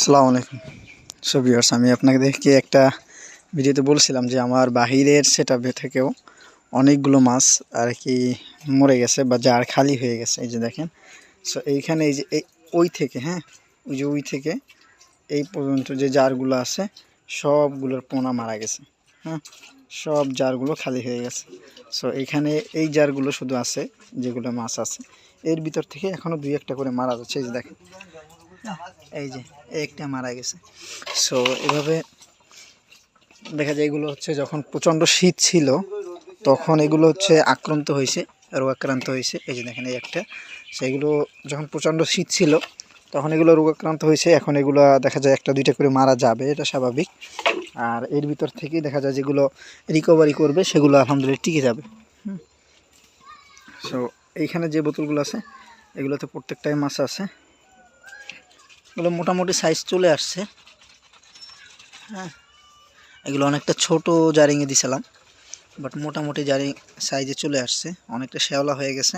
আসসালামু আলাইকুম। সবিয়ার্স আমি আপনাকে দেখে একটা ভিডিওতে বলছিলাম যে আমার বাহিরের সেট থেকেও অনেকগুলো মাছ আর কি মরে গেছে বা জার খালি হয়ে গেছে, এই যে দেখেন। সো এইখানে এই যে ওই থেকে হ্যাঁ ওই যে ওই থেকে এই পর্যন্ত যে জারগুলো আছে, সবগুলোর পোনা মারা গেছে হ্যাঁ সব জারগুলো খালি হয়ে গেছে। সো এইখানে এই জারগুলো শুধু আছে, যেগুলো মাছ আছে, এর ভিতর থেকে এখনও দুই একটা করে মারা যাচ্ছে, এই যে দেখেন। এই যে, একটা মারা গেছে। সো এভাবে দেখা যায় এগুলো হচ্ছে যখন প্রচণ্ড শীত ছিল, তখন এগুলো হচ্ছে আক্রান্ত হয়েছে, রোগাক্রান্ত হয়েছে। এই যে দেখেন এই একটা। সেগুলো যখন প্রচণ্ড শীত ছিল, তখন এগুলো রোগাক্রান্ত হয়েছে। এখন এগুলো দেখা যায় একটা, দুইটা করে মারা যাবে, এটা স্বাভাবিক। আর এর ভিতর থেকেই দেখা যায় যেগুলো রিকভারি করবে, সেগুলো আলহামদুলিল্লাহ টিকে যাবে। সো এইখানে যে বোতলগুলো আছে, এগুলোতে প্রত্যেকটাই মাছ আছে। এগুলো মোটামুটি সাইজ চলে আসছে। হ্যাঁ এগুলো অনেকটা ছোট জারিংয়ে দিছিলাম বাট মোটামুটি জারিং সাইজে চলে আসছে, অনেকটা শ্যাওলা হয়ে গেছে।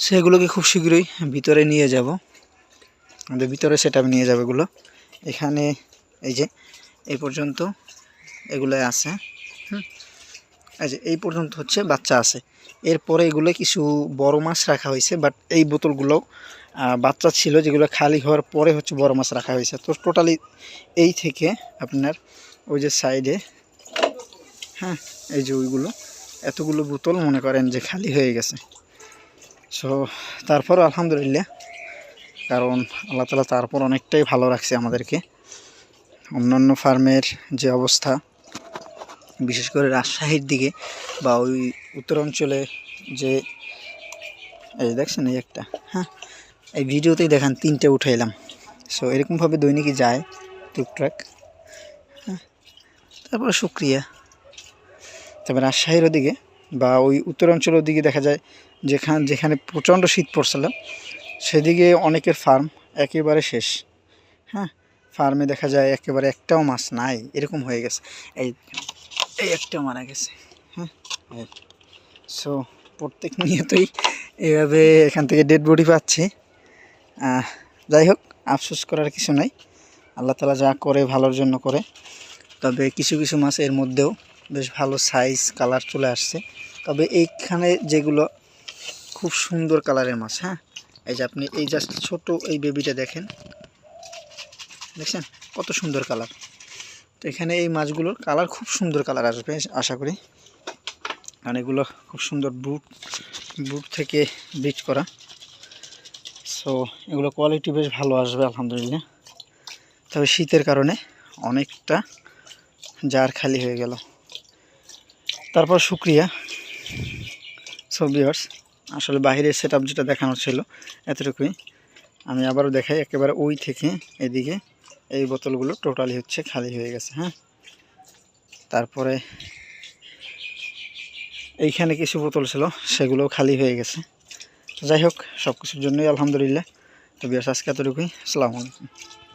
সেগুলোকে খুব শীঘ্রই ভিতরে নিয়ে যাব। আমাদের ভিতরে সেটা নিয়ে যাবে এগুলো। এখানে এই যে, এই পর্যন্ত এগুলো আছে, হুম, এই যে, এই পর্যন্ত হচ্ছে বাচ্চা আছে। এরপরে এগুলো কিছু বড় মাছ রাখা হয়েছে বাট এই বোতলগুলো বাচ্চা ছিল, যেগুলো খালি হওয়ার পরে হচ্ছে বড় মাছ রাখা হয়েছে। তো টোটালি এই থেকে আপনার ওই যে সাইডে হ্যাঁ এই যে ওইগুলো, এতগুলো বোতল মনে করেন যে খালি হয়ে গেছে। সো তারপর আলহামদুলিল্লাহ, কারণ আল্লাহ তালা তারপর অনেকটাই ভালো রাখছে আমাদেরকে। অন্যান্য ফার্মের যে অবস্থা, বিশেষ করে রাজশাহীর দিকে বা ওই উত্তরাঞ্চলে যে, এই দেখছেন এই একটা হ্যাঁ এই ভিডিওতেই দেখান তিনটে উঠাইলাম সো এরকমভাবে দৈনিকই যায় টুকটাক। হ্যাঁ তারপরে শুক্রিয়া। তবে রাজশাহীর ওদিকে বা ওই উত্তরাঞ্চলের ওদিকে দেখা যায় যেখান, যেখানে প্রচণ্ড শীত পড়ছিল, সেদিকে অনেকের ফার্ম একেবারে শেষ। হ্যাঁ ফার্মে দেখা যায় একেবারে একটাও মাছ নাই, এরকম হয়ে গেছে। এই এই একটাও মারা গেছে। হ্যাঁ সো প্রত্যেক নিয়তই এভাবে এখান থেকে ডেড বডি পাচ্ছি। যাই হোক, আফসোস করার কিছু নাই। আল্লাহ তালা যা করে ভালোর জন্য করে। তবে কিছু কিছু মাছ এর মধ্যেও বেশ ভালো সাইজ কালার চলে আসছে। তবে এইখানে যেগুলো খুব সুন্দর কালারের মাছ হ্যাঁ? এই যে আপনি এই জাস্ট ছোট এই বেবিটা দেখেন। দেখছেন? কত সুন্দর কালার তো এখানে এই মাছগুলোর কালার খুব সুন্দর কালার আসবে আশা করি। কারণ এগুলো খুব সুন্দর বুট বুট থেকে ব্রিড করা। সো এগুলো কোয়ালিটি বেশ ভালো আসবে, আলহামদুলিল্লাহ। তবে শীতের কারণে অনেকটা জার খালি হয়ে গেল। তারপর শুক্রিয়া। সো বিয়ার্স আসলে বাইরের সেট আপ যেটা দেখানো ছিল, এতটুকুই। আমি আবারও দেখাই, একেবারে ওই থেকে এদিকে এই বোতলগুলো টোটালি হচ্ছে খালি হয়ে গেছে হ্যাঁ? তারপরে এইখানে কিছু বোতল ছিল, সেগুলোও খালি হয়ে গেছে। যাই হোক সব কিছুর জন্যই আলহামদুলিল্লাহ। তো বিয়ার আজকে এতটুকুই। আসসালামু আলাইকুম।